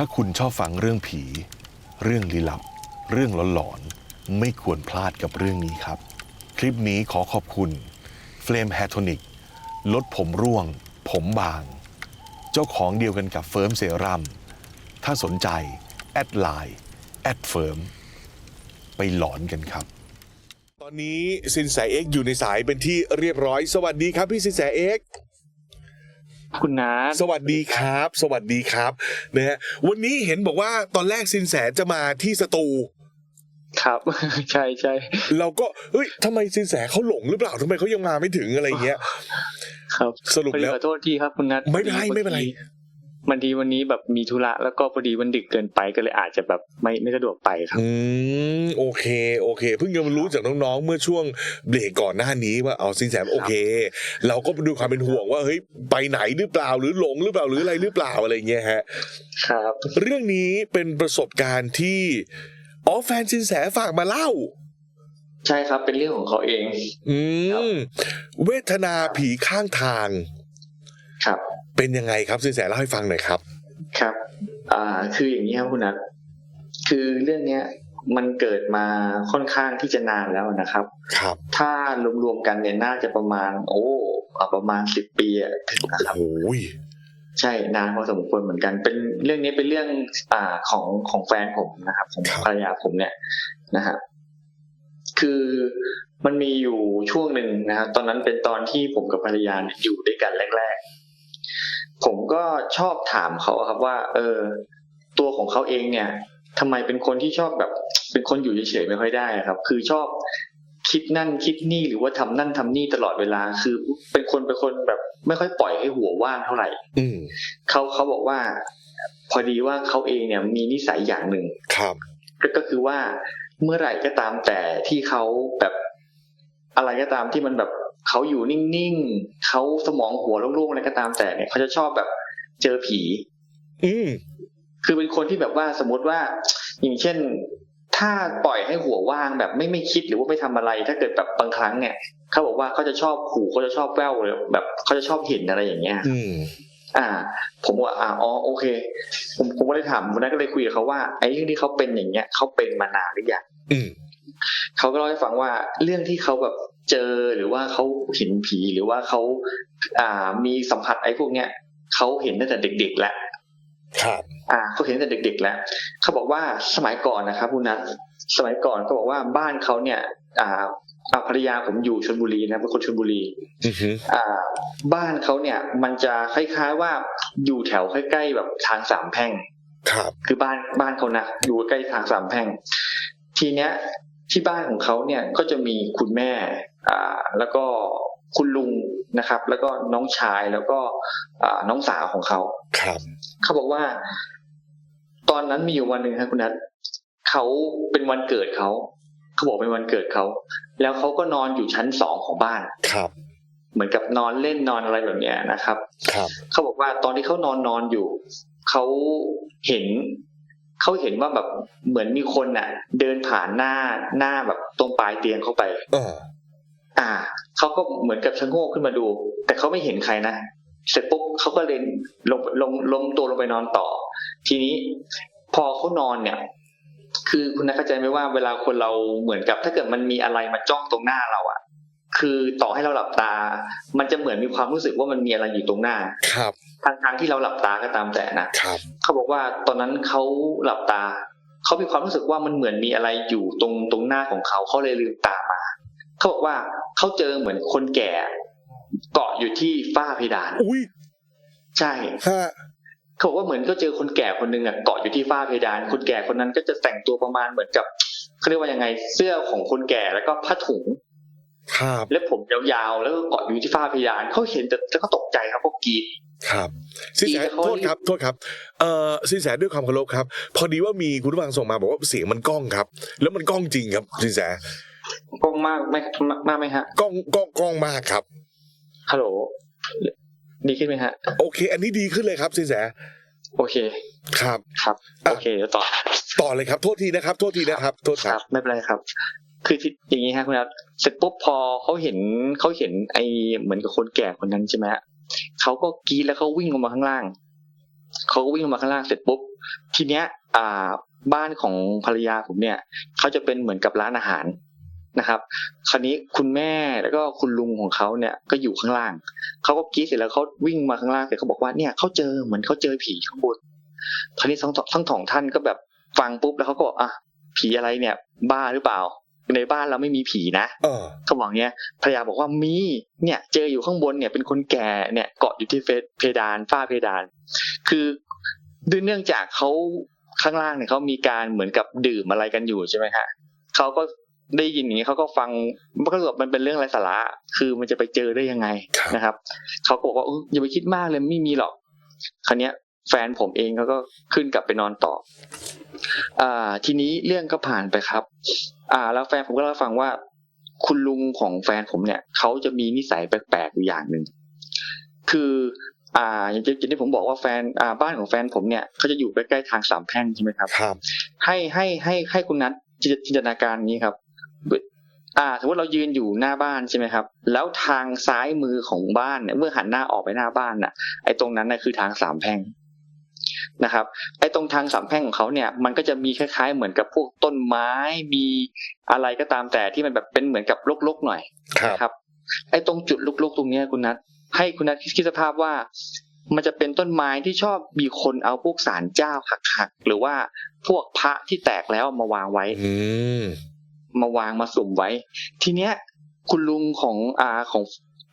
ถ้าคุณชอบฟังเรื่องผี เรื่องลี้ลับ เรื่องหลอนๆ ไม่ควรพลาดกับเรื่องนี้ครับ คลิปนี้ขอขอบคุณ Flame h a Tonic ลดผมร่วง ผมบาง เจ้าของเดียวกันกับเฟิร์มเซรั่มถ้าสนใจ แอดไลน์แอดเฟิร์มไปหลอนกันครับ ตอนนี้สินแสเอ็กอยู่ในสายเป็นที่เรียบร้อย สวัสดีครับพี่สินแสเอ็ก คุณน้าสวัสดีครับ สวัสดีครับนะฮะวันนี้เห็นบอกว่าตอนแรกสินแสจะมาที่สตูครับใช่ใช่เราก็เฮ้ยทำไมสินแสเขาหลงหรือเปล่าทำไมเขายังมาไม่ถึงอะไรเงี้ย ครับ สรุปพอดีแล้วขอโทษทีครับคุณนัทไม่เป็นไรพอดีไม่เป็นไร วันดีวันนี้แบบมีธุระแล้วก็พอดีมันดึกเกินไปก็เลยอาจจะแบบไม่ไม่สะดวกไปครับอืมโอเคโอเค เพิ่งจะมารู้จากน้องๆ เมื่อช่วงเบรกก่อนหน้านี้ว่าเอาสินแสโอเค เราก็ดูความเป็นห่วงว่าเฮ้ยไปไหนหรือเปล่าหรือหลงหรือเปล่าหรืออะไรหรือเปล่าอะไรเงี้ยฮะครับ เรื่องนี้เป็นประสบการณ์ที่อ๋อแฟนสินแสฝากมาเล่า ใช่ครับเป็นเรื่องของเขาเอง อืมเวทนาผีข้างทาง ครับ เป็นยังไงครับสินแสเล่าให้ฟังหน่อยครับ ครับ อ่า คืออย่างนี้ครับคุณนัทคือเรื่องเนี้ยมันเกิดมาค่อนข้างที่จะนานแล้วนะครับ ครับ ถ้ารวมๆกันเนี่ยน่าจะประมาณ โอ้อ่าประมาณสิบปีอะถึงนะครับโอ้ยใช่นานพอสมควรเหมือนกัน เป็นเรื่องนี้เป็นเรื่องอ่าของของแฟนผมนะครับของครับภรรยาผมเนี่ยนะฮะคือมันมีอยู่ช่วงหนึ่งนะครับตอนนั้นเป็นตอนที่ผมกับภรรยาเนี่ยอยู่ด้วยกันแรกๆ ผมก็ชอบถามเขาครับว่า เออ ตัวของเขาเองเนี่ยทำไมเป็นคนที่ชอบแบบ เป็นคนอยู่เฉยๆไม่ค่อยได้อะครับ คือชอบคิดนั่นคิดนี่หรือว่าทำนั่นทำนี่ตลอดเวลา คือเป็นคนเป็นคนแบบ ไม่ค่อยปล่อยให้หัวว่างเท่าไหร่ อืมเขาเขาบอกว่า พอดีว่าเขาเองเนี่ย มีนิสัยอย่างหนึ่งครับก็ก็คือว่าเมื่อไหร่ก็ตามแต่ที่เขาแบบอะไรก็ตามที่มันแบบ เขาอยู่นิ่งๆเขาสมองหัวโล่งๆอะไรก็ตามแต่เนี่ยเขาจะชอบแบบเจอผี อืมคือเป็นคนที่แบบว่าสมมติว่าอย่างเช่น ถ้าปล่อยให้หัวว่างแบบไม่ไม่คิดหรือว่าไม่ทำอะไร ถ้าเกิดแบบบางครั้งเนี่ยเขาบอกว่าเขาจะชอบหูเขาจะชอบแว่วเลยแบบเขาจะชอบเห็นอะไรอย่างเงี้ย อืมอ่า ผมว่าอ่าอ๋อโอเค ผมผมก็เลยถามวันนั้นก็เลยคุยกับเขาว่าไอ้เรื่องที่เขาเป็นอย่างเงี้ยเขาเป็นมานานหรือยังอืม เขาก็เล่าให้ฟังว่าเรื่องที่เขาแบบเจอหรือว่าเขาเห็นผีหรือว่าเขาอ่ามีสัมผัสไอ้พวกเนี้ยเขาเห็นตั้งแต่เด็ก ๆ แล้วครับอ่าเขาเห็นตั้งแต่เด็ก ๆ แล้วเขาบอกว่าสมัยก่อนนะครับคุณนัทสมัยก่อนเขาบอกว่าบ้านเขาเนี่ย อ่าอ่าภรรยาผมอยู่ชลบุรีนะเป็นคนชลบุรีอือฮึอ่า บ้านเขาเนี่ย มันจะคล้ายๆว่าอยู่แถวใกล้ๆแบบทางสามแพร่ง ครับ คือบ้านบ้านเขานะอยู่ใกล้ทางสามแพร่ง ทีเนี้ย ที่บ้านของเขาเนี่ยก็จะมีคุณแม่อ่าแล้วก็คุณลุงนะครับ แล้วก็น้องชายแล้วก็อ่าน้องสาวของเขาครับเขาบอกว่า ตอนนั้นมีอยู่วันหนึ่งครับคุณนัทเขาเป็นวันเกิดเขาเขาบอกเป็นวันเกิดเขาแล้วเขาก็นอนอยู่ชั้นสองของบ้านครับ เหมือนกับนอนเล่นนอนอะไรแบบเนี้ยนะครับ ครับเขาบอกว่าตอนที่เขานอนนอนอยู่เขาเห็น เขาเห็นว่าแบบเหมือนมีคนน่ะ เดินผ่านหน้าหน้าแบบตรงปลายเตียงเข้าไปเอออ่าเขาก็เหมือนกับชะโงกขึ้นมาดู แต่เขาไม่เห็นใครนะเสร็จปุ๊บเขาก็เลยลงลงล้มตัวลงไปนอนต่อ ทีนี้พอเขานอนเนี่ย คือคุณนัทเข้าใจไหมว่าเวลาคนเราเหมือนกับ ถ้าเกิดมันมีอะไรมาจ้องตรงหน้าเราอะคือต่อให้เราหลับตา มันจะเหมือนมีความรู้สึกว่ามันมีอะไรอยู่ตรงหน้า ครับ ทางทางที่เราหลับตาก็ตามแต่นะครับเขาบอกว่าตอนนั้นเขาหลับตาเขามีความรู้สึกว่ามันเหมือนมีอะไรอยู่ตรงตรงหน้าของเขาเขาเลยลืมตามาเขาบอกว่าเขาเจอเหมือนคนแก่ เกาะอยู่ที่ฝ้าเพดานอุ้ยใช่ฮะเขาบอกว่าเหมือนก็เจอคนแก่คนหนึ่งอะเกาะอยู่ที่ฝ้าเพดาน คนแก่คนนั้นก็จะแต่งตัวประมาณเหมือนกับเขาเรียกว่ายังไงเสื้อของคนแก่แล้วก็ผ้าถุงครับและผมยาวๆแล้วก็เกาะอยู่ที่ฝ้าเพดานเขาเห็นแต่แล้วก็ตกใจครับก็กรีด ครับสินแสดีแต่เขาโทษครับโทษครับเอ่อสินแสด้วยความเคารพครับ พอดีว่ามีคุณผู้ฟังส่งมาบอกว่าเสียงมันก้องครับ แล้วมันก้องจริงครับ สินแสกล้องมากไหมมากไหมฮะก้องก้องก้องมากครับฮัลโหลดีขึ้นไหมฮะ โอเค อันนี้ดีขึ้นเลยครับสินแสโอเค ครับครับอะโอเคเดี๋ยวต่อ ต่อเลยครับ โทษทีนะครับ โทษทีนะครับ โทษคครัรับบไม่เป็นไรครับ คือที่อย่างนี้ฮะคุณนัทเสร็จปุ๊บพอเขาเห็นเขาเห็นไอเหมือนกับคนแก่คนนั้นใช่ไหมฮะ เขาก็กรีดแล้วเขาวิ่งลงมาข้างล่างเขาก็วิ่งลงมาข้างล่างเสร็จปุ๊บทีเนี้ย อ่า บ้านของภรรยาผมเนี่ยเขาจะเป็นเหมือนกับร้านอาหารนะครับ คราวนี้คุณแม่แล้วก็คุณลุงของเขาเนี่ยก็อยู่ข้างล่างเขาก็กรีดเสร็จแล้วเขาวิ่งมาข้างล่างเสร็จเขาบอกว่าเนี่ยเขาเจอเหมือนเขาเจอผีข้างบนคราวนี้ทั้งทั้งสองท่านก็แบบฟังปุ๊บแล้วเขาก็บอกอะผีอะไรเนี่ย บ้าหรือเปล่า ในบ้านเราไม่มีผีนะเออเขาบอกเนี้ยภรรยาบอกว่ามีเนี่ยเจออยู่ข้างบนเนี่ยเป็นคนแก่เนี่ยเกาะอยู่ที่เฟเพดานฝ้าเพดาน คือด้วยเนื่องจากเขาข้างล่างเนี่ยเขามีการเหมือนกับดื่มอะไรกันอยู่ใช่ไหมฮะเขาก็ได้ยินอย่างนี้เขาก็ฟังมันก็แบบมันเป็นเรื่องไร้สาระ คือมันจะไปเจอได้ยังไงครับนะครับเขาก็บอกว่าเอออย่าไปคิดมากเลยไม่มีหรอกคราวเนี้ย แฟนผมเองเขาก็ขึ้นกลับไปนอนต่อ อ่า ทีนี้เรื่องก็ผ่านไปครับ อ่า แล้วแฟนผมก็เล่าให้ฟังว่า คุณลุงของแฟนผมเนี่ยเขาจะมีนิสัยแปลกๆอยู่อย่างหนึ่งคือ อ่าอย่างที่อย่างที่ผมบอกว่าแฟนอ่าบ้านของแฟนผมเนี่ยเขาจะอยู่ใกล้ๆทางสามแพร่งใช่ไหมครับครับ ให้ให้ให้ให้คุณนัทจิจินตนาการอย่างนี้ครับอ่าสมมติเรายืนอยู่หน้าบ้านใช่ไหมครับ แล้วทางซ้ายมือของบ้านเนี่ยเมื่อหันหน้าออกไปหน้าบ้านน่ะ ไอ้ตรงนั้นน่ะคือทางสามแพร่ง นะครับไอ้ตรงทางสามแพร่งของเขาเนี่ยมันก็จะมีคล้ายๆ เหมือนกับพวกต้นไม้มีอะไรก็ตามแต่ที่มันแบบเป็นเหมือนกับรกๆหน่อยครับนะครับ ไอ้ตรงจุดลุกๆตรงเนี้ยคุณนัทให้คุณนัทคิดสภาพว่า มันจะเป็นต้นไม้ที่ชอบมีคนเอาพวกสารเจ้าหักๆหรือว่าพวกพระที่แตกแล้วมาวางไว้ อืมมาวางมาสุ่มไว้ ทีเนี้ย คุณลุงของอาของ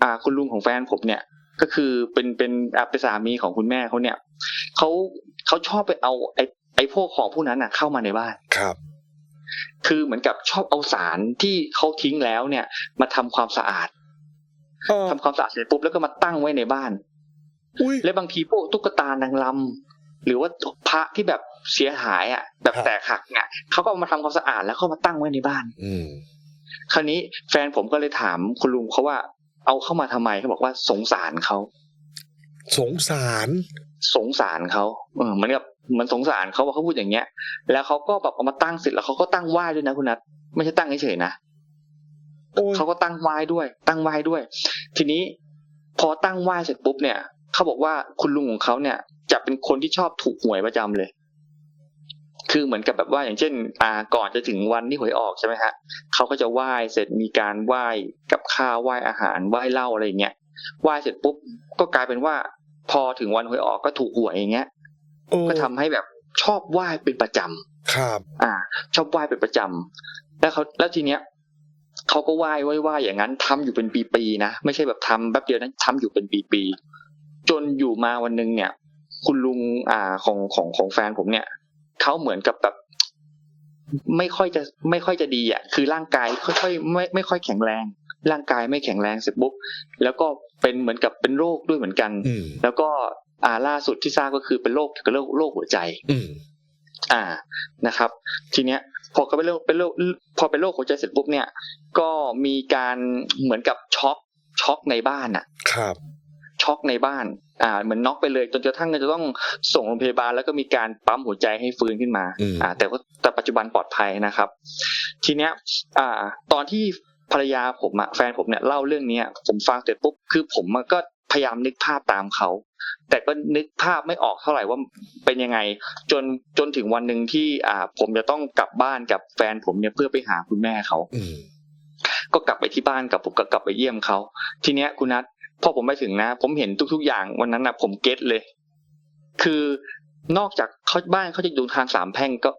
อาคุณลุงของแฟนผมเนี่ยก็คือเป็นเป็นอาเป็นสามีของคุณแม่เขาเนี่ย เขาเขาชอบไปเอาไอ้ไอ้พวกของพวกนั้นน่ะ เข้ามาในบ้านครับ คือเหมือนกับชอบเอาสารที่เขาทิ้งแล้วเนี่ย มาทำความสะอาดเออทำความสะอาดเสร็จปุ๊บแล้วก็มาตั้งไว้ในบ้านอุ้ยและบางทีพวกตุ๊กตานางลำหรือว่าพระที่แบบเสียหายอะ แบบครับแตกหักเนี่ยเขาก็เอามาทำความสะอาดแล้วก็มาตั้งไว้ในบ้าน อืมคราวนี้แฟนผมก็เลยถามคุณลุงเขาว่าเอาเข้ามาทำไมเขาบอกว่าสงสารเขา สงสารสงสารเขาเออเหมือนกับเหมือนสงสารเขาว่าเขาพูดอย่างเงี้ย แล้วเขาก็แบบเอามาตั้งเสร็จแล้วเขาก็ตั้งไหว้ด้วยนะคุณนัทไม่ใช่ตั้งเฉยๆนะโอ้ยเขาก็ตั้งไหว้ด้วย ตั้งไหว้ด้วย ทีนี้พอตั้งไหว้เสร็จปุ๊บเนี่ยเขาบอกว่าคุณลุงของเขาเนี่ย จะเป็นคนที่ชอบถูกหวยประจำเลย คือเหมือนกับแบบว่าอย่างเช่น อ่าก่อนจะถึงวันที่หวยออกใช่ไหมฮะเขาก็จะไหว้เสร็จมีการไหว้กับข้าวไหว้อาหารไหว้เหล้าอะไรอย่างเงี้ยไหว้เสร็จปุ๊บก็กลายเป็นว่า พอถึงวันหวยออกก็ถูกหวยอย่างเงี้ยโอ้ก็ทำให้แบบชอบไหว้เป็นประจำครับ อ่า ชอบไหว้เป็นประจำแล้วเขาแล้วทีเนี้ยเขาก็ไหว้ไหว้ไหว้อย่างนั้นทำอยู่เป็นปีๆนะไม่ใช่แบบทำแป๊บเดียวนะทำอยู่เป็นปีๆจนอยู่มาวันหนึงเนี่ย คุณลุงอ่าของของของแฟนผมเนี่ยเขาเหมือนกับแบบไม่ค่อยจะไม่ค่อยจะดีอะ คือร่างกายค่อยๆไม่ไม่ค่อยแข็งแรง ร่างกายไม่แข็งแรงเสร็จปุ๊บแล้วก็เป็นเหมือนกับเป็นโรคด้วยเหมือนกันอืมแล้วก็อ่าล่าสุดที่ทราบก็คือเป็นโรคเกี่ยวกับโรคโรคหัวใจ อืมอ่านะครับ ทีเนี้ยพอเขาเป็นโรคเป็นโรคพอเป็นโรคหัวใจเสร็จปุ๊บเนี่ย ก็มีการเหมือนกับช็อกช็อกในบ้านอะครับช็อกในบ้าน อ่า เหมือนน็อกไปเลยจนกระทั่งจะต้องส่งโรงพยาบาล แล้วก็มีการปั๊มหัวใจให้ฟื้นขึ้นมาอืมอ่า แต่ว่าแต่ปัจจุบันปลอดภัยนะครับ ทีเนี้ย อ่า ตอนที่ ภรรยาผมอะแฟนผมเนี่ยเล่าเรื่องเนี้ยผมฟังเสร็จปุ๊บคือผมอะก็พยายามนึกภาพตามเขา แต่ก็นึกภาพไม่ออกเท่าไหร่ว่าเป็นยังไง จนจนถึงวันหนึ่งที่อ่า ผมจะต้องกลับบ้านกับแฟนผมเนี่ยเพื่อไปหาคุณแม่เขาอืมก็กลับไปที่บ้านกับผมก็กลับไปเยี่ยมเขาทีเนี้ยคุณนัทพอผมไปถึงนะ ผมเห็นทุก ๆ อย่างวันนั้นนะผมเก็ตเลย คือนอกจากเขาบ้านเขาจะอยู่ทางสามแพร่งก็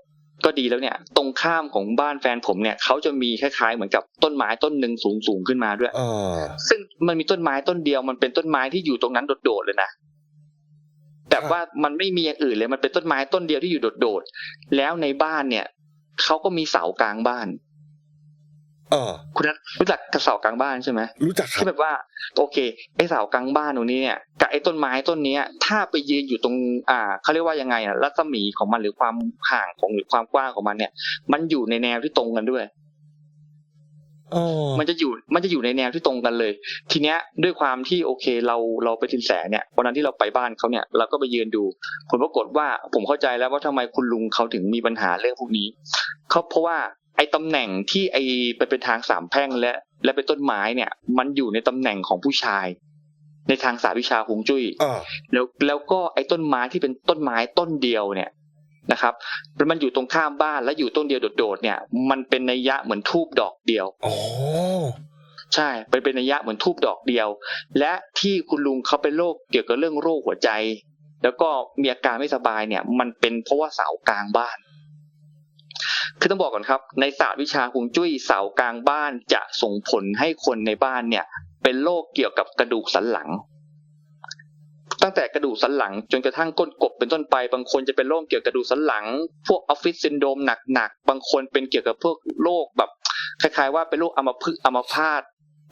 ก็ดีแล้วเนี่ย ตรงข้ามของบ้านแฟนผมเนี่ยเขาจะมีคล้ายๆ เหมือนกับต้นไม้ต้นหนึ่งสูงสูงๆขึ้นมาด้วยอ่าซึ่งมันมีต้นไม้ต้นเดียวมันเป็นต้นไม้ที่อยู่ตรงนั้นโดดๆเลยนะแต่ว่ามันไม่มีอย่างอื่นเลยมันเป็นต้นไม้ต้นเดียวที่อยู่โดดๆแล้วในบ้านเนี่ยเขาก็มีเสากลางบ้าน อ่าคุณนัทรู้จักกระเสากลางบ้านใช่ไหมรู้จักครัที่บแบบว่า โอเค ไอ้เสากลางบ้านตรงนี้เนี่ยกับไอ้ต้นไม้ต้นเนี้ย ถ้าไปยืนอยู่ตรง อ่าเขาเรียกว่ายังไงอะรัศมีของมันหรือความห่างของหรือความกว้างของมันเนี่ย มันอยู่ในแนวที่ตรงกันด้วยอ๋อมันจะอยู่มันจะอยู่ในแนวที่ตรงกันเลย ทีเนี้ยด้วยความที่โอเคเราเราไปสินแสเนี่ยวันนั้นที่เราไปบ้านเขาเนี่ยเราก็ไปยืนดู ผลปรากฏว่าผมเข้าใจแล้วว่าทำไมคุณลุงเขาถึงมีปัญหาเรื่องพวกนี้เขาเพราะว่า ไอ้ตำแหน่งที่ไอ้ไปเป็นทางสามแพร่งและ และเป็นต้นไม้เนี่ย มันอยู่ในตำแหน่งของผู้ชาย ในทางสายวิชาฮวงจุ้ยอ่าแล้วแล้วก็ไอ้ต้นไม้ที่เป็นต้นไม้ต้นเดียวเนี่ยนะครับมันอยู่ตรงข้ามบ้านแล้วอยู่ต้นเดียวโดดๆเนี่ย มันเป็นนัยยะเหมือนทูบดอกเดียวอ๋อใช่เป็นเป็นนัยยะเหมือนทูบดอกเดียว และที่คุณลุงเขาเป็นโรคเกี่ยวกับเรื่องโรคหัวใจ แล้วก็มีอาการไม่สบายเนี่ย มันเป็นเพราะว่าเสากลางบ้าน คือต้องบอกก่อนครับ ในศาสตร์วิชาฮวงจุ้ยเสากลางบ้านจะส่งผลให้คนในบ้านเนี่ย เป็นโรคเกี่ยวกับกระดูกสันหลัง ตั้งแต่กระดูกสันหลังจนกระทั่งก้นกบเป็นต้นไปบางคนจะเป็นโรคเกี่ยวกับกระดูกสันหลัง พวกออฟฟิศซินโดมหนักๆบางคนเป็นเกี่ยวกับพวกโรคแบบคล้ายๆ ว่าเป็นโรคอัมพฤกษ์อัมพาต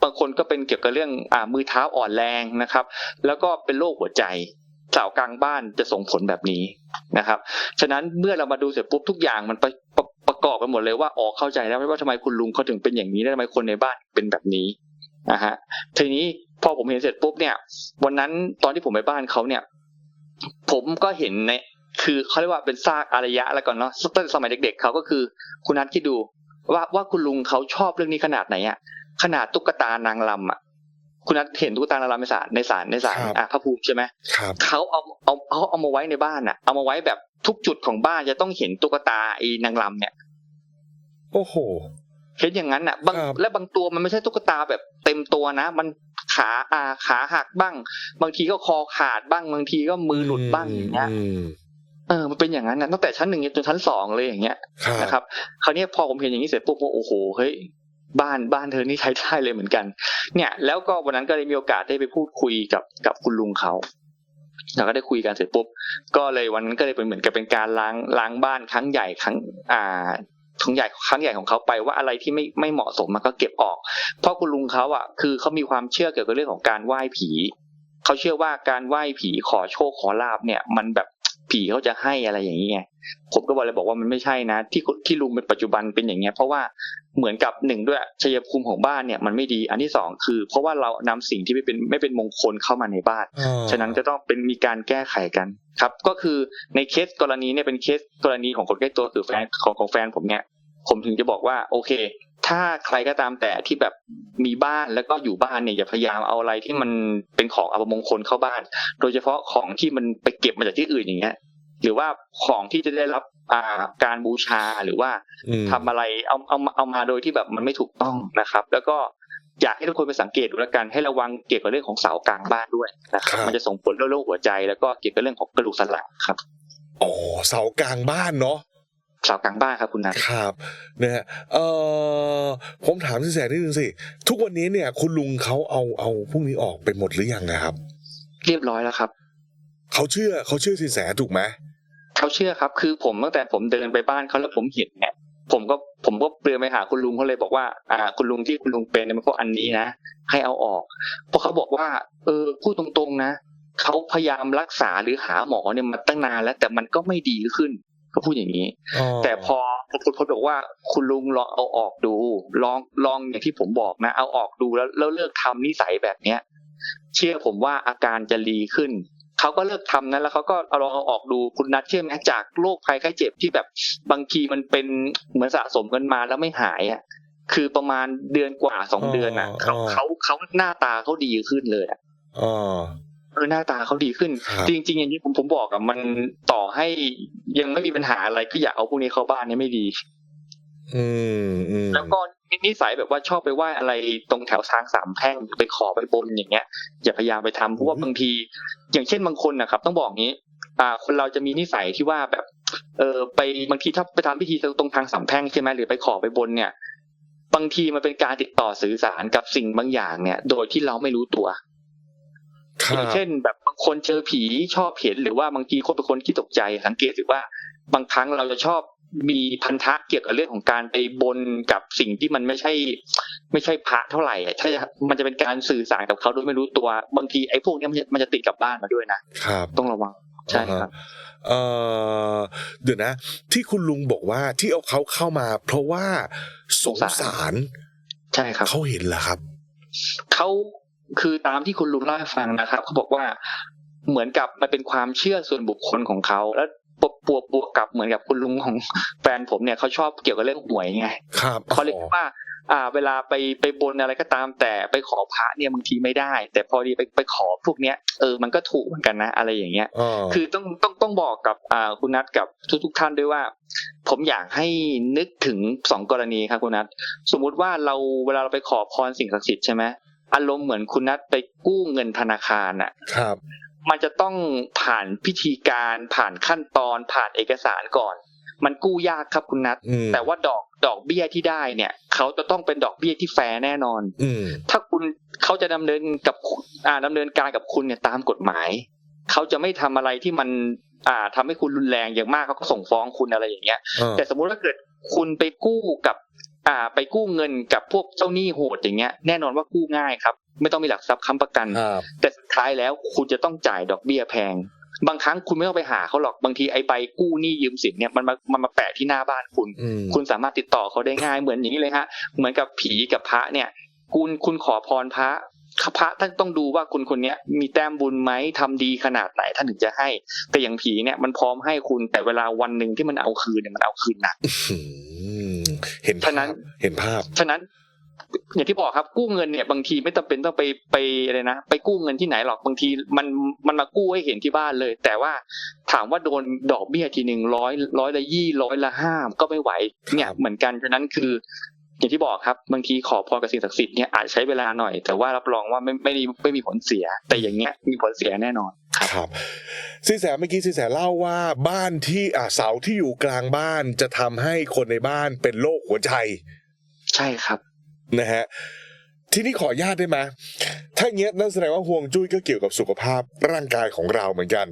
บางคนก็เป็นเกี่ยวกับเรื่องอ่ามือเท้าอ่อนแรงนะครับ แล้วก็เป็นโรคหัวใจสาวกลางบ้านจะส่งผลแบบนี้นะครับ ฉะนั้นเมื่อเรามาดูเสร็จปุ๊บทุกอย่างมัน กอบกันหมดเลยว่าอ๋อเข้าใจแล้วว่าทำไมคุณลุงเขาถึงเป็นอย่างนี้และทำไมคนในบ้านเป็นแบบนี้นะฮะทีนี้พอผมเห็นเสร็จปุ๊บเนี่ย วันนั้นตอนที่ผมไปบ้านเขาเนี่ย ผมก็เห็นในคือเขาเรียกว่าเป็นซากอารยะแล้วก่อนเนาะตั้งแต่สมัยเด็ก ๆเขาก็คือ คุณนัทคิดดู ว่าว่าคุณลุงเขาชอบเรื่องนี้ขนาดไหนอะขนาดตุ๊กตานางลำอะคุณนัทเห็นตุ๊กตานางลำในศาลในศาลในศาลครับอะพระภูมิใช่ไหมครับเขาเอาเอาเอาเอามาไว้ในบ้านอะเอามาไว้แบบทุกจุดของบ้านจะต้องเห็นตุ๊กตาไอ้นางลำเนี่ย โอ้โหเห็นอย่างนั้นอะบางครับและบางตัวมันไม่ใช่ตุ๊กตาแบบเต็มตัวนะ มันขาอ่าขาหักบ้าง บางทีก็คอขาดบ้าง บางทีก็มือหลุดบ้างอย่างเงี้ยมเออ มันเป็นอย่างนั้นนะตั้งแต่ชั้นหนึ่งจนชั้นสองเลยอย่างเงี้ยครับนะครับ คราวนี้พอผมเห็นอย่างนี้เสร็จปุ๊บว่าโอ้โหเฮ้ยบ้านบ้านเธอนี่ใช้ได้เลยเหมือนกัน เนี่ย แล้วก็วันนั้นก็เลยมีโอกาสได้ไปพูดคุยกับกับคุณลุงเขาแล้วก็ได้คุยกันเสร็จปุ๊บ ก็เลยวันนั้นก็เลยเป็นเหมือนกับเป็นการล้างล้างบ้านครั้งใหญ่ครั้ง อ่า ครั้งใหญ่ครั้งใหญ่ของเขาไปว่าอะไรที่ไม่ไม่เหมาะสมมันก็เก็บออก เพราะคุณลุงเขาอะคือเขามีความเชื่อเกี่ยวกับเรื่องของการไหว้ผีเขาเชื่อว่าการไหว้ผีขอโชคขอลาบเนี่ย มันแบบ ผีเขาจะให้อะไรอย่างนี้ไงผมก็บอกเลยบอกว่ามันไม่ใช่นะ ที่ที่ลุงเป็นปัจจุบันเป็นอย่างเงี้ยเพราะว่าเหมือนกับหนึ่งด้วยชัยภูมิของบ้านเนี่ยมันไม่ดีอันที่สองคือ เพราะว่าเรานำสิ่งที่ไม่เป็นไม่เป็นมงคลเข้ามาในบ้านอ่าฉะนั้นก็ต้องเป็นมีการแก้ไขกันครับ ก็คือในเคสกรณีเนี่ยเป็นเคสกรณีของคนใกล้ตัวคือแฟนของของแฟนผมเนี่ยผมถึงจะบอกว่าโอเค ถ้าใครก็ตามแต่ที่แบบมีบ้านแล้วก็อยู่บ้านเนี่ยอย่าพยายามเอาอะไรที่มันเป็นของอัปมงคลเข้าบ้าน โดยเฉพาะของที่มันไปเก็บมาจากที่อื่นอย่างเงี้ยหรือว่าของที่จะได้รับอ่าการบูชาหรือว่าอืมทำอะไรเอาเอามาเอามาโดยที่แบบมันไม่ถูกต้องนะครับ แล้วก็อยากให้ทุกคนไปสังเกตดูแล้วกันให้ระวังเกี่ยวกับเรื่องของเสากลางบ้านด้วยนะครับมันจะส่งผลต่อโรคหัวใจ แล้วก็เกี่ยวกับเรื่องของกระดูกสันหลังครับอ๋อเสากลางบ้านเนาะเสากลางบ้านครับคุณนัทครับนะฮะเอ่อผมถามสินแสนิดนึงสิ ทุกวันนี้เนี่ย คุณลุงเขาเอาเอาพวกนี้ออกไปหมดหรือยังนะครับ เรียบร้อยแล้วครับเขาเชื่อเขาเชื่อสินแสถูกไหมเขาเชื่อครับ คือผมตั้งแต่ผมเดินไปบ้านเขาแล้วผมเห็นเนี่ยผมก็ผมก็เดินไปหาคุณลุงเขาเลยบอกว่า อ่า คุณลุงที่คุณลุงเป็นเนี่ยมันก็อันนี้นะให้เอาออก เพราะเขาบอกว่า เออพูดตรงๆนะเขาพยายามรักษาหรือหาหมอเนี่ยมาตั้งนานแล้ว แต่มันก็ไม่ดีขึ้น เขาพูดอย่างนี้ แต่พอคุณพจน์บอกว่าคุณลุงลองเอาออกดู ลองลองอย่างที่ผมบอกนะ เอาออกดูแล้วแล้วเลิกทำนิสัยแบบเนี้ย เชื่อผมว่าอาการจะดีขึ้นเขาก็เลิกทำนะแล้วเขาก็เอาลองเอาออกดูคุณนัทเชื่อไหมจากโรคภัยไข้เจ็บที่แบบบางทีมันเป็นเหมือนสะสมกันมาแล้วไม่หายอะคือประมาณเดือนกว่าสองเดือนอะเขาเขาเขาหน้าตาเขาดีขึ้นเลยอะอ๋อ เออหน้าตาเขาดีขึ้นครับจริง ๆ อย่างที่ผมผมบอกอะมันต่อให้ยังไม่มีปัญหาอะไรก็อย่าเอาพวกนี้เข้าบ้านเนี่ยไม่ดีอืมอืมแล้วก็นิสัยแบบว่าชอบไปไหว้อะไรตรงแถวทางสามแพร่งไปขอไปบนอย่างเงี้ย อย่าพยายามไปทำเพราะว่าบางที อย่างเช่นบางคนนะครับ ต้องบอกงี้ อ่า คนเราจะมีนิสัยที่ว่าแบบ เออ ไปบางทีถ้าไปทำพิธีตรงทางสามแพร่งใช่ไหมหรือไปขอไปบนเนี่ย บางทีมันเป็นการติดต่อสื่อสารกับสิ่งบางอย่างเนี่ย โดยที่เราไม่รู้ตัวค อรัย่างบเช่น แบบบางคนเจอผีชอบเห็นหรือว่าบางทีคนเป็นคนที่ตกใจสังเกตหรือว่า บางครั้งเราจะชอบมีพันธะเกี่ยวกับเรื่องของการไปบนกับสิ่งที่มันไม่ใช่ ไม่ใช่พระเท่าไหร่อะถ้าจะมันจะเป็นการสื่อสารกับเขาโดยไม่รู้ตัวบางทีไอ้พวกเนี้ยมันจะมันจะติดกลับบ้านมาด้วยนะครับต้องระวังใช่ครับเอ่อเดี๋ยวนะ ที่คุณลุงบอกว่าที่เอาเขาเข้ามา เพราะว่าสงสาร ใช่ครับเขาเห็นเหรอครับเขา คือตามที่คุณลุงเล่าให้ฟังนะครับเขาบอกว่าเหมือนกับมันเป็นความเชื่อส่วนบุคคลของเขาแล้วบวกบวกบวกกับเหมือนกับคุณลุงของแฟนผมเนี่ยเขาชอบเกี่ยวกับเรื่องหวยไงครับเขาเรียกว่า อ่า เวลาไปไปบนอะไรก็ตามแต่ไปขอพระเนี่ยบางทีไม่ได้ แต่พอดีไปไปขอพวกเนี้ยเออมันก็ถูกเหมือนกันนะ อะไรอย่างเงี้ยอ่าคือต้องต้องต้องบอกกับอ่าคุณนัทกับทุกทุกๆท่านด้วยว่า ผมอยากให้นึกถึงสองกรณีครับคุณนัทสมมุติว่าเราเวลาเราไปขอพรสิ่งศักดิ์สิทธิ์ใช่ไหม อารมณ์เหมือนคุณนัทไปกู้เงินธนาคารอะ ครับ มันจะต้องผ่านพิธีการผ่านขั้นตอนผ่านเอกสารก่อน มันกู้ยากครับคุณนัทอืมแต่ว่าดอกดอกเบี้ยที่ได้เนี่ย เขาจะต้องเป็นดอกเบี้ยที่แฟร์แน่นอน อืมถ้าคุณเขาจะดำเนินกับคุณอ่าดำเนินการกับคุณเนี่ยตามกฎหมาย เขาจะไม่ทำอะไรที่มันอ่าทำให้คุณรุนแรงอย่างมากเขาก็ส่งฟ้องคุณอะไรอย่างเงี้ยอ่าแต่สมมุติว่าเกิดคุณไปกู้กับ อ่า ไปกู้เงินกับพวกเจ้าหนี้โหดอย่างเงี้ยแน่นอนว่ากู้ง่ายครับ ไม่ต้องมีหลักทรัพย์ค้ำประกันครับแต่สุดท้ายแล้วคุณจะต้องจ่ายดอกเบี้ยแพง บางครั้งคุณไม่ต้องไปหาเขาหรอกบางทีไอ้ใบกู้หนี้ยืมสินเนี่ยมันมามันมาแปะที่หน้าบ้านคุณอืมคุณสามารถติดต่อเขาได้ง่ายเหมือนอย่างนี้เลยฮะ เหมือนกับผีกับพระเนี่ย คุณคุณขอพรพระพระท่านต้องดูว่าคุณคนเนี้ยมีแต้มบุญไหมทำดีขนาดไหนท่านถึงจะให้ แต่อย่างผีเนี่ยมันพร้อมให้คุณแต่เวลาวันหนึ่งที่มันเอาคืนเนี่ยมันเอาคืนหนักอืม เห็นภาฉะนั้นพเห็นภาพฉะนั้น อย่างที่บอกครับ กู้เงินเนี่ย บางทีไม่จำเป็นต้องไปไปอะไรนะไปกู้เงินที่ไหนหรอกบางทีมันมันมากู้ให้เห็นที่บ้านเลย แต่ว่าถามว่าโดนดอกเบี้ยทีหนึ่งร้อยร้อยละยี่ร้อยละห้าก็ไม่ไหว เนี่ยครับเหมือนกันฉะนั้นคือ อย่างที่บอกครับบางทีขอพรกับสิ่งศักดิ์สิทธิ์เนี่ยอาจใช้เวลาหน่อย แต่ว่ารับรองว่าไม่ไม่มีไม่มีผลเสีย แต่อย่างเงี้ยมีผลเสียแน่นอนครับสินแสเมื่อกี้สินแสเล่าว่าบ้านที่อ่าเสาที่อยู่กลางบ้านจะทำให้คนในบ้านเป็นโรคหัวใจ ใช่ครับนะฮะทีนี้ขออนุญาตได้ไหมถ้าอย่างเงี้ยนั่นแสดงว่าห่วงจุ้ยก็เกี่ยวกับสุขภาพร่างกายของเราเหมือนกัน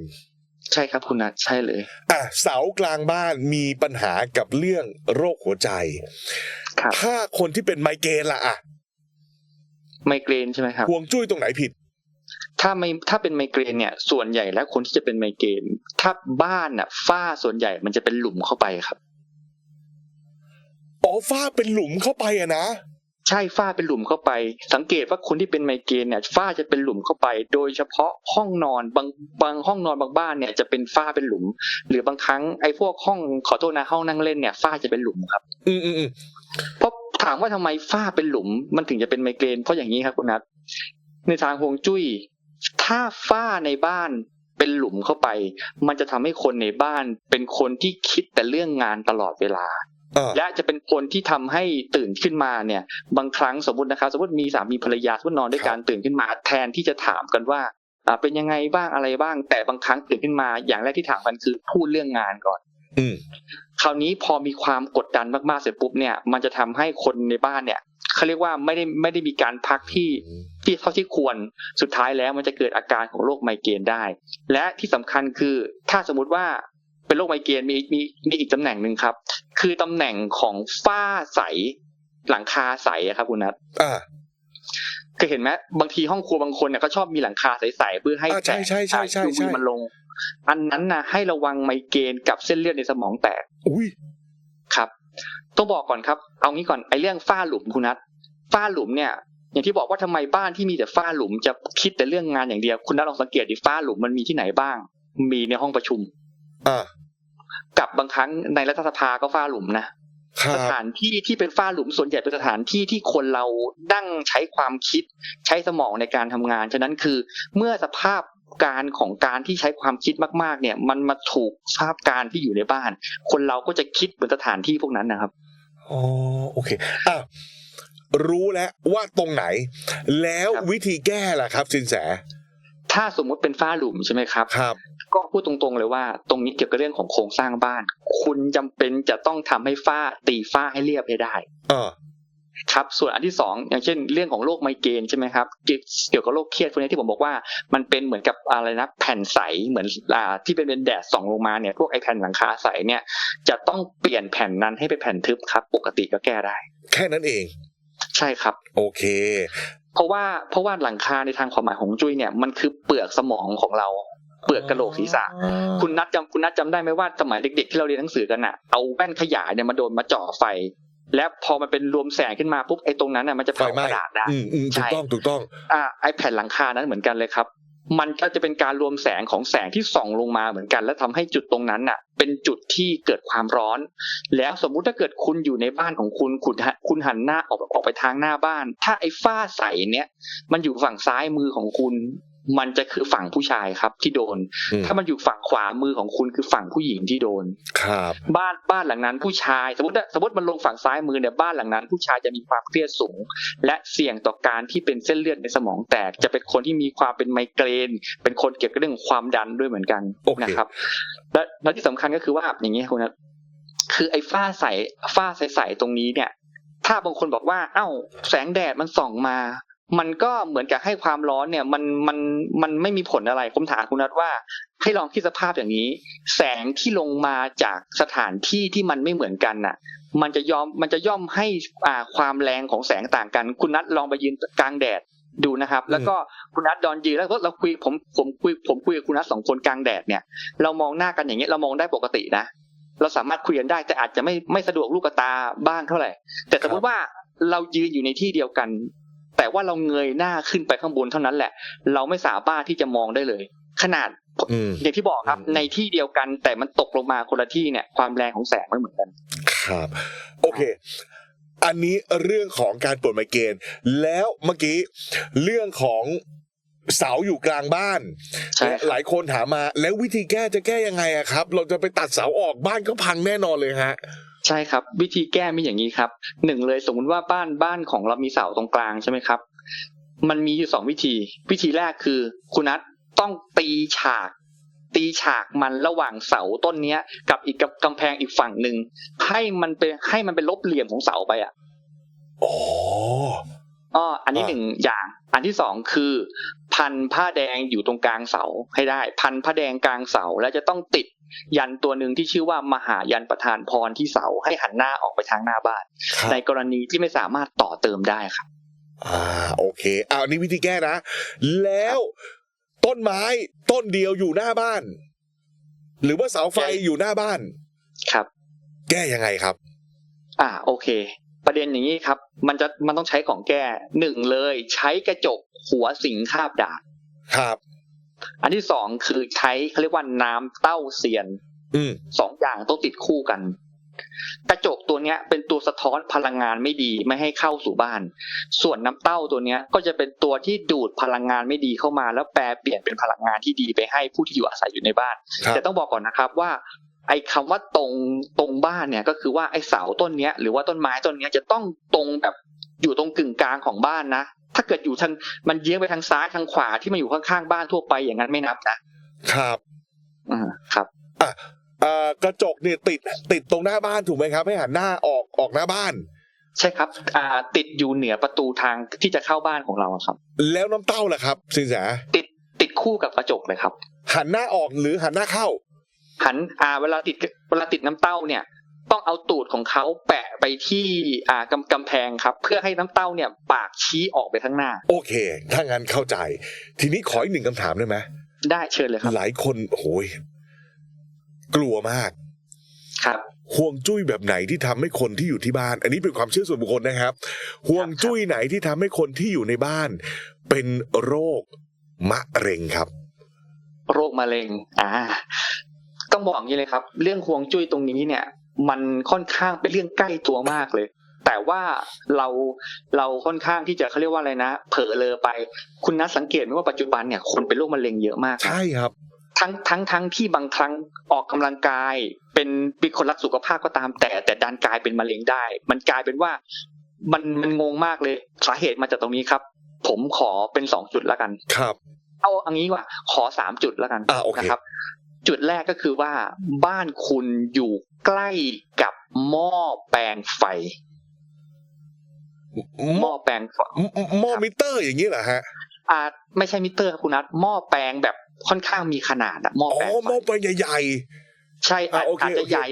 ใช่ครับคุณนัทใช่เลย อะเสากลางบ้านมีปัญหากับเรื่องโรคหัวใจครับถ้าคนที่เป็นไมเกรนล่ะอะไมเกรนใช่ไหมครับห่วงจุ้ยตรงไหนผิด ถ้าไม่ถ้าเป็นไมเกรนเนี่ย ส่วนใหญ่แล้วคนที่จะเป็นไมเกรนถ้าบ้านน่ะ ฝ้าส่วนใหญ่มันจะเป็นหลุมเข้าไปครับอ๋อฝ้าเป็นหลุมเข้าไปอะนะ ใช่ฝ้าเป็นหลุมเข้าไป สังเกตว่าคนที่เป็นไมเกรนเนี่ยฝ้าจะเป็นหลุมเข้าไป โดยเฉพาะห้องนอนบางบางห้องนอนบางบ้านเนี่ยจะเป็นฝ้าเป็นหลุม หรือบางครั้งไอ้พวกห้องขอโทษนะห้องนั่งเล่นเนี่ยฝ้าจะเป็นหลุมครับ อืมอืมอืมเพราะถามว่าทำไมฝ้าเป็นหลุม มันถึงจะเป็นไมเกรนเพราะอย่างนี้ครับคุณนัทในทางฮวงจุ้ย ถ้าฝ้าในบ้านเป็นหลุมเข้าไป มันจะทำให้คนในบ้านเป็นคนที่คิดแต่เรื่องงานตลอดเวลาอ่า และจะเป็นคนที่ทำให้ตื่นขึ้นมาเนี่ย บางครั้งสมมตินะครับสมมติมีสามีภรรยาสมมตินอนด้วยกันตื่นขึ้นมาแทนที่จะถามกันว่าอ่าเป็นยังไงบ้างอะไรบ้าง แต่บางครั้งตื่นขึ้นมา อย่างแรกที่ถามกันคือพูดเรื่องงานก่อน อืมคราวนี้พอมีความกดดันมากๆเสร็จปุ๊บเนี่ย มันจะทำให้คนในบ้านเนี่ยเขาเรียกว่าไม่ได้ไม่ได้มีการพักที่ที่เท่าที่ควรสุดท้ายแล้วมันจะเกิดอาการของโรคไมเกรนได้ และที่สำคัญคือถ้าสมมุติว่า เป็นโรคไมเกรนมีมีมีอีกตำแหน่งหนึ่งครับ คือตำแหน่งของฝ้าใสหลังคาใสอะครับคุณนัทอ่าเคยเห็นไหมบางทีห้องครัวบางคนเนี่ยก็ชอบมีหลังคาใสๆเพื่อให้อ่าใช่ใช่ใช่ใช่แสงใช่ UV มันลง อันนั้นนะให้ระวังไมเกรนกับเส้นเลือดในสมองแตกอุ้ยครับ ต้องบอกก่อนครับ เอางี้ก่อนไอ้เรื่องฝ้าหลุมคุณนัทฝ้าหลุมเนี่ย อย่างที่บอกว่าทำไมบ้านที่มีแต่ฝ้าหลุมจะคิดแต่เรื่องงานอย่างเดียว คุณนัทลองสังเกตดิฝ้าหลุมมันมีที่ไหนบ้าง มีในห้องประชุมอ่า กับบางครั้งในรัฐสภาก็ฝ้าหลุมนะครัสบถานที่ที่เป็นฝ้าหลุมส่วนใหญ่เป็นสถานที่ที่คนเราดั้งใช้ความคิดใช้สมองในการทำงาน ฉะนั้นคือเมื่อสภาพการของการที่ใช้ความคิดมากๆ เนี่ย มันมาถูกสภาพการที่อยู่ในบ้าน คนเราก็จะคิดเหมือนสถานที่พวกนั้นนะครับอ๋อโอเคอะรู้แล้วว่าตรงไหน แล้วครับวิธีแก้ล่ะครับสินแสถ้าสมมุติเป็นฝ้าหลุมใช่ไหมครับครับ ก็พูดตรงๆเลยว่า ตรงนี้เกี่ยวกับเรื่องของโครงสร้างบ้าน คุณจำเป็นจะต้องทำให้ฝ้าตีฝ้าให้เรียบให้ได้อ่าครับส่วนอันที่สองอย่างเช่น เรื่องของโรคไมเกรนใช่ไหมครับเกี่ยวเกี่ยวกับโรคเครียดพวกนี้ที่ผมบอกว่า มันเป็นเหมือนกับอะไรนะแผ่นใสเหมือนอ่าที่เป็นเป็นแดดส่องลงมาเนี่ยพวกไอแผ่นหลังคาใสเนี่ย จะต้องเปลี่ยนแผ่นนั้นให้เป็นแผ่นทึบครับ ปกติก็แก้ได้ แค่นั้นเอง ใช่ครับ โอเค เพราะว่าเพราะว่าหลังคาในทางความหมายของจุ้ยเนี่ยมันคือเปลือกสมองของเรา เปลือกกระโหลกศีรษะ คุณนัทจำคุณนัทจำได้ไหมว่าสมัยเด็กๆที่เราเรียนหนังสือกันน่ะเอาแว่นขยายเนี่ยมาโดนมาจ่อไฟ และพอมันเป็นรวมแสงขึ้นมาปุ๊บไอ้ตรงนั้นน่ะมันจะไฟเผาไหม้กระดาษได้อืมอืมใช่ถูกต้องถูกต้องอ่าไอแผ่นหลังคานั้นเหมือนกันเลยครับมันก็จะเป็นการรวมแสงของแสงที่ส่องลงมาเหมือนกัน และทำให้จุดตรงนั้นน่ะ เป็นจุดที่เกิดความร้อน แล้วสมมุติถ้าเกิดคุณอยู่ในบ้านของคุณคุณหันคุณหันหน้าออกออกไปทางหน้าบ้าน ถ้าไอ้ฝ้าใสเนี้ยมันอยู่ฝั่งซ้ายมือของคุณ มันจะคือฝั่งผู้ชายครับที่โดนอืมถ้ามันอยู่ฝั่งขวามือของคุณคือฝั่งผู้หญิงที่โดน ครับ บ้านบ้านหลังนั้นผู้ชาย สมมติสมมติมันลงฝั่งซ้ายมือเนี่ยบ้านหลังนั้น ผู้ชายจะมีความเครียดสูง และเสี่ยงต่อการที่เป็นเส้นเลือดในสมองแตก จะเป็นคนที่มีความเป็นไมเกรน เป็นคนเกี่ยวกับเรื่องความดันด้วยเหมือนกันโอเคนะครับ และและที่สำคัญก็คือว่าอย่างนี้คุณนะคือไอ้ฝ้าใสฝ้าใสๆตรงนี้เนี่ย ถ้าบางคนบอกว่า เอ้า แสงแดดมันส่องมา มันก็เหมือนกับให้ความร้อนเนี่ยมันมันมันไม่มีผลอะไรผมถามคุณนัทว่า ให้ลองคิดสภาพอย่างนี้ แสงที่ลงมาจากสถานที่ที่มันไม่เหมือนกันน่ะ มันจะยอมมันจะย่อมให้อ่าความแรงของแสงต่างกัน คุณนัทลองไปยืนกลางแดดดูนะครับ แล้วก็คุณนัทดอนยืนแล้วก็เราคุยผมผมคุยผมคุยกับคุณนัทสองคนกลางแดดเนี่ย เรามองหน้ากันอย่างเงี้ยเรามองได้ปกตินะเราสามารถคุยกันได้แต่อาจจะไม่ไม่สะดวกลูกตาบ้างเท่าไหร่ แต่สมมติว่าเรายืนอยู่ในที่เดียวกัน แต่ว่าเราเงยหน้าขึ้นไปข้างบนเท่านั้นแหละ เราไม่สามารถที่จะมองได้เลย ขนาดอืมอย่างที่บอกครับอืมในที่เดียวกันแต่มันตกลงมาคนละที่เนี่ย ความแรงของแสงไม่เหมือนกัน ครับ โอเค อันนี้เรื่องของการปวดไมเกรนแล้วเมื่อกี้เรื่องของเสาอยู่กลางบ้านใช่ครับหลายคนถามมา แล้ววิธีแก้จะแก้ยังไงอะครับ เราจะไปตัดเสาออกบ้านก็พังแน่นอนเลยฮะ ใช่ครับ วิธีแก้มีอย่างนี้ครับหนึ่งเลยสมมุติว่าบ้านบ้านของเรามีเสาตรงกลางใช่ไหมครับ มันมีอยู่สองวิธี วิธีแรกคือ คุณนัทต้องตีฉาก ตีฉากมันระหว่างเสาต้นเนี้ย กับอีกกับกำแพงอีกฝั่งหนึ่งให้มันเป็นให้มันเป็นลบเหลี่ยมของเสาไปอะอ๋ออ้ออันนี้อ่าหนึ่งอย่าง อันที่สองคือ พันผ้าแดงอยู่ตรงกลางเสาให้ได้ พันผ้าแดงกลางเสาแล้วจะต้องติดยันตัวหนึ่งที่ชื่อว่ามหายันประธานพรที่เสาให้หันหน้าออกไปทางหน้าบ้านครับในกรณีที่ไม่สามารถต่อเติมได้ครับ อ่าโอเคอ่าอันนี้วิธีแก้นะ แล้วต้นไม้ต้นเดียวอยู่หน้าบ้าน หรือว่าเสาไฟอยู่หน้าบ้าน ครับ แก้ยังไงครับ อ่าโอเค ประเด็นอย่างนี้ครับ มันจะมันต้องใช้ของแก้หนึ่งเลย ใช้กระจกหัวสิงคาบดาบครับ อันที่สองคือใช้เขาเรียกว่าน้ำเต้าเซียนอืมสองอย่างต้องติดคู่กัน กระจกตัวเนี้ย เป็นตัวสะท้อนพลังงานไม่ดีไม่ให้เข้าสู่บ้าน ส่วนน้ำเต้าตัวเนี้ย ก็จะเป็นตัวที่ดูดพลังงานไม่ดีเข้ามา แล้วแปลเปลี่ยนเป็นพลังงานที่ดีไปให้ผู้ที่อยู่อาศัยอยู่ในบ้านครับแต่ต้องบอกก่อนนะครับว่า ไอ้คำว่าตรงตรงบ้านเนี่ยก็คือว่าไอ้เสาต้นเนี้ย หรือว่าต้นไม้ต้นเนี้ยจะต้องตรงแบบอยู่ตรงกึ่งกลางของบ้านนะถ้าเกิดอยู่ทางมันเยื้องไปทางซ้ายทางขวาที่มันอยู่ข้างๆบ้านทั่วไปอย่างนั้นไม่นับนะครับอ่าครับอ่ากระจกเนี่ยติดติดตรงหน้าบ้านถูกไหมครับให้หันหน้าออกออกหน้าบ้าน ใช่ครับ อ่า ติดอยู่เหนือประตูทางที่จะเข้าบ้านของเราอะครับ แล้วน้ำเต้าล่ะครับสินแสติดติดคู่กับกระจกเลยครับ หันหน้าออกหรือหันหน้าเข้า หันอ่าเวลาติดเวลาติดน้ำเต้าเนี่ย ต้องเอาตูดของเขาแปะไปที่อ่ากำกำแพงครับ เพื่อให้น้ำเต้าเนี่ย ปากชี้ออกไปข้างหน้า โอเค ถ้างั้นเข้าใจ ทีนี้ขออีกหนึ่งคำถามได้ไหมได้เชิญเลยครับ หลายคนโอ้ยกลัวมาก ครับห่วงจุ้ยแบบไหนที่ทำให้คนที่อยู่ที่บ้าน อันนี้เป็นความเชื่อส่วนบุคคลนะครับห่วงจุ้ยไหนที่ทำให้คนที่อยู่ในบ้าน เป็นโรคมะเร็งครับ โรคมะเร็ง อ่า ต้องบอกอย่างนี้เลยครับ เรื่องห่วงจุ้ยตรงนี้เนี่ย มันค่อนข้างเป็นเรื่องใกล้ตัวมากเลย แต่ว่าเราเราค่อนข้างที่จะเขาเรียกว่าอะไรนะ เผลอเลอไป คุณนัทสังเกตไหมว่าปัจจุบันเนี่ยคนเป็นโรคมะเร็งเยอะมากนะใช่ครับทั้งทั้งทั้งที่บางครั้งออกกำลังกาย เป็นเป็นคนรักสุขภาพก็ตาม แต่แต่ดันกลายเป็นมะเร็งได้ มันกลายเป็นว่า มันมันงงมากเลยสาเหตุมาจากตรงนี้ครับ ผมขอเป็นสองจุดแล้วกันครับ เอาอันนี้ว่าขอสามจุดแล้วกันอ่าโอเคนะครับ จุดแรกก็คือว่าบ้านคุณอยู่ใกล้กับหม้อแปลงไฟหหม้ม้ออแปลงไฟหม้อมิเตอร์อย่างนี้เหรอฮะ อ่า ไม่ใช่มิเตอร์ครับคุณนัทหม้อแปลงแบบค่อนข้างมีขนาดอะหม้ออ๋อแปลงหไฟม้อไปใหญ่ใช่อาจอ่าโอเคอาจจะโอเคใหญ่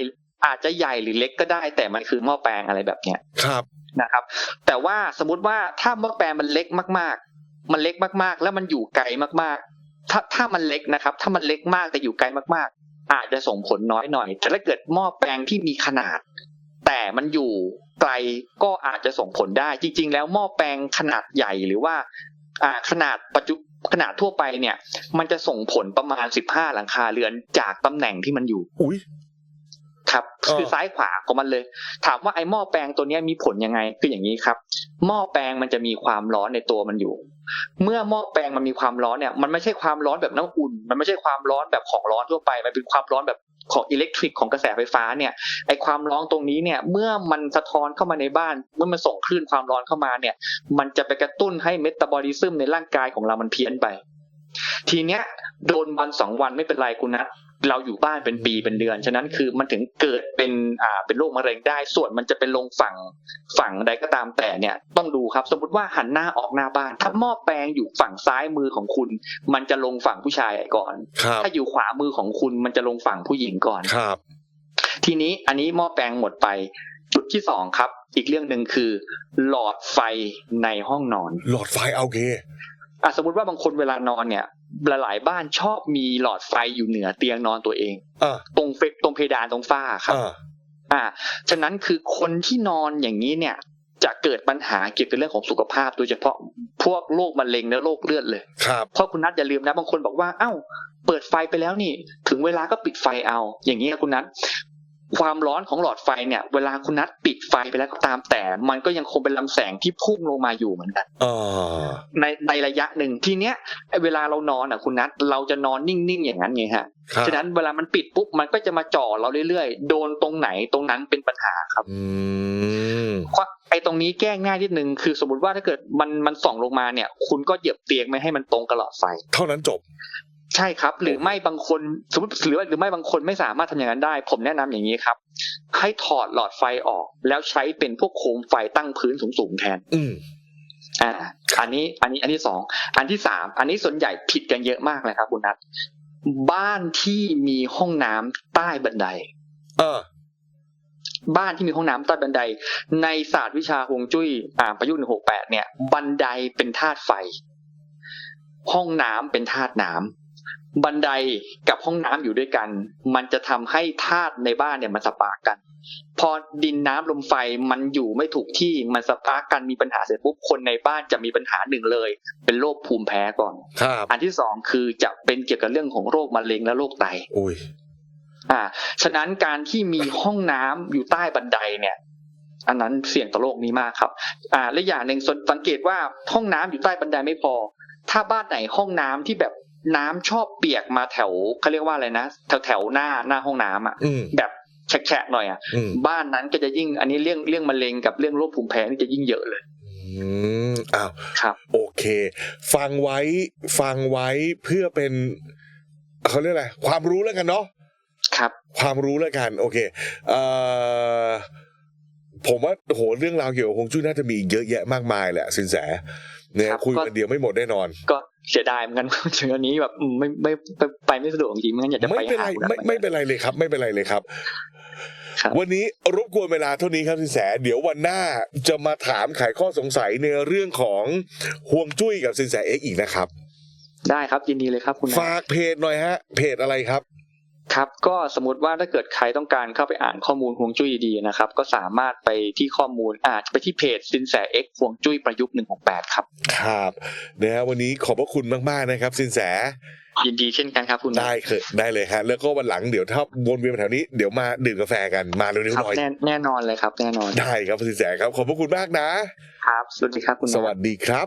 อาจจะใหญ่หรือเล็กก็ได้ แต่มันคือหม้อแปลงอะไรแบบเนี้ยๆครับนะครับ แต่ว่าสมมุติว่าถ้าหม้อแปลงมันเล็กมาก ๆ มันเล็กมากๆ แล้วมันอยู่ไกลมากๆ ถ้าถ้ามันเล็กนะครับ ถ้ามันเล็กมากแต่อยู่ไกลมากๆ อาจจะส่งผลน้อยหน่อย แต่ถ้าเกิดหม้อแปลงที่มีขนาด แต่มันอยู่ไกลก็อาจจะส่งผลได้ จริง ๆ แล้วหม้อแปลงขนาดใหญ่หรือว่าอ่าขนาดปัจจุขนาดทั่วไปเนี่ย มันจะส่งผลประมาณ15หลังคาเรือนจากตำแหน่งที่มันอยู่ อุ้ย ครับเออคือซ้ายขวาของมันเลย ถามว่าไอ้หม้อแปลงตัวเนี้ยมีผลยังไงคืออย่างนี้ครับ หม้อแปลงมันจะมีความร้อนในตัวมันอยู่ เมื่อหม้อแปลงมันมีความร้อนเนี่ยมันไม่ใช่ความร้อนแบบน้ำอุ่น มันไม่ใช่ความร้อนแบบของร้อนทั่วไป มันเป็นความร้อนแบบของอิเล็กทริกของกระแสไฟฟ้าเนี่ยไอความร้อนตรงนี้เนี่ยเมื่อมันสะท้อนเข้ามาในบ้าน เมื่อมันส่งคลื่นความร้อนเข้ามาเนี่ย มันจะไปกระตุ้นให้เมตาบอลิซึมในร่างกายของเรามันเพี้ยนไป ทีเนี้ยโดนวันสองวันไม่เป็นไรคุณนัท เราอยู่บ้านเป็นปีเป็นเดือน ฉะนั้นคือมันถึงเกิดเป็นอ่าเป็นโรคมะเร็งได้ ส่วนมันจะเป็นลงฝั่งฝั่งใดก็ตามแต่เนี่ยต้องดูครับ สมมติว่าหันหน้าออกหน้าบ้าน ถ้าหม้อแปลงอยู่ฝั่งซ้ายมือของคุณ มันจะลงฝั่งผู้ชายก่อนครับถ้าอยู่ขวามือของคุณมันจะลงฝั่งผู้หญิงก่อนครับ ทีนี้อันนี้หม้อแปลงหมดไป จุดที่สองครับ อีกเรื่องหนึ่งคือ หลอดไฟในห้องนอน หลอดไฟเอาโอเค อะสมมติว่าบางคนเวลานอนเนี่ยหลายๆบ้านชอบมีหลอดไฟอยู่เหนือเตียงนอนตัวเองอ่าตรงเฟตรงเพดานตรงฝ้าครับอ่าอ่า ฉะนั้นคือคนที่นอนอย่างนี้เนี่ย จะเกิดปัญหาเกี่ยวกับเรื่องของสุขภาพ โดยเฉพาะพวกโรคมะเร็งและโรคเลือดเลยครับเพราะคุณนัทอย่าลืมนะบางคนบอกว่า เอ้า เปิดไฟไปแล้วนี่ ถึงเวลาก็ปิดไฟเอา อย่างนี้นะคุณนัท ความร้อนของหลอดไฟเนี่ย เวลาคุณนัทปิดไฟไปแล้วก็ตามแต่ มันก็ยังคงเป็นลำแสงที่พุ่งลงมาอยู่เหมือนกันอ่าในในระยะหนึ่งทีเนี้ยไอ้เวลาเรานอนอะคุณนัทเราจะนอนนิ่งๆอย่างนั้นไงฮะครับฉะนั้นเวลามันปิดปุ๊บมันก็จะมาจ่อเราเรื่อยๆ โดนตรงไหนตรงนั้นเป็นปัญหาครับอืมเพราะไอ้ตรงนี้แก้ง่ายนิดนึงคือสมมติว่าถ้าเกิดมันมันส่องลงมาเนี่ย คุณก็เหยียบเตียงไม่ให้มันตรงกับหลอดไฟ เท่านั้นจบ ใช่ครับ หรือไม่บางคนสมมติหรือว่าหรือไม่บางคนไม่สามารถทำอย่างนั้นได้ ผมแนะนำอย่างนี้ครับ ให้ถอดหลอดไฟออก แล้วใช้เป็นพวกโคมไฟตั้งพื้นสูงๆแทน อืมอ่า อันนี้ อันนี้ อันที่สอง อันที่สาม อันนี้ส่วนใหญ่ผิดกันเยอะมากเลยครับคุณนัทบ้านที่มีห้องน้ำใต้บันไดอ่าบ้านที่มีห้องน้ำใต้บันได ในศาสตร์วิชาฮวงจุ้ย อ่า ประยุกต์หนึ่งหกแปดเนี่ย บันไดเป็นธาตุไฟ ห้องน้ำเป็นธาตุน้ำ บันไดกับห้องน้ำอยู่ด้วยกัน มันจะทำให้ธาตุในบ้านเนี่ยมันสปาร์กกัน พอดินน้ำลมไฟมันอยู่ไม่ถูกที่มันสปาร์กกันมีปัญหาเสร็จปุ๊บคนในบ้านจะมีปัญหาหนึ่งเลย เป็นโรคภูมิแพ้ก่อนครับอันที่สองคือจะเป็นเกี่ยวกับเรื่องของโรคมะเร็งและโรคไตอุ้ยอ่า ฉะนั้นการที่มีห้องน้ำอยู่ใต้บันไดเนี่ย อันนั้นเสี่ยงต่อโรคนี้มากครับ อ่า และอย่างหนึ่งสังสังเกตว่าห้องน้ำอยู่ใต้บันไดไม่พอ ถ้าบ้านไหนห้องน้ำที่แบบ น้ำชอบเปียกมาแถวเขาเรียกว่าอะไรนะแถวแถวหน้าหน้าห้องน้ำอะอืมแบบแฉะๆหน่อยอะอืมบ้านนั้นก็จะยิ่ง อันนี้เรื่องเรื่องมะเร็งกับเรื่องโรคภูมิแพ้นี่จะยิ่งเยอะเลยอืมอ้าวครับ โอเค ฟังไว้ฟังไว้เพื่อเป็นเขาเรียกอะไรความรู้แล้วกันเนาะครับ ความรู้แล้วกัน โอเคเอ่อผมว่าโหเรื่องราวเกี่ยวกับฮวงจุ้ยน่าจะมีอีกเยอะแยะมากมายแหละสินแสเนี่ยครับคุยก็กันเดียวไม่หมดแน่นอน ก็ เสียดายเหมือนกันถึงอันนี้แบบอืมไม่ไม่ไปไปไม่สะดวกจริงๆไม่งั้นอยากจะไปไม่เป็นไรหาคุณนัทไม่ไม่เป็นไรเลยครับ ไม่เป็นไรเลยครับครับวันนี้รบกวนเวลาเท่านี้ครับสินแส เดี๋ยววันหน้าจะมาถามไขข้อสงสัยในเรื่องของห่วงจุ้ยกับสินแสเอ็กซ์อีกนะครับ ได้ครับยินดีเลยครับคุณนัทฝากเพจหน่อยฮะ เพจอะไรครับ ครับก็สมมติว่าถ้าเกิดใครต้องการเข้าไปอ่านข้อมูลฮวงจุ้ยดีๆนะครับ ก็สามารถไปที่ข้อมูลอาจไปที่เพจสินแสเอ็กฮวงจุ้ยประยุกต์หนึ่งหกแปดครับ ครับนะฮะวันนี้ขอบพระคุณมากๆนะครับ สินแสยินดีเช่นกันครับคุณนัทได้เคยได้เลยฮะแล้วก็วันหลังเดี๋ยวถ้าวนเวียนมาแถวนี้เดี๋ยวมาดื่มกาแฟกันมาเร็วคๆรับหน่อยแน่แน่นอนเลยครับแน่นอนได้ครับสินแสครับขอบพระคุณมากนะครับสวัสดีครับคุณนัทสวัสดีครับ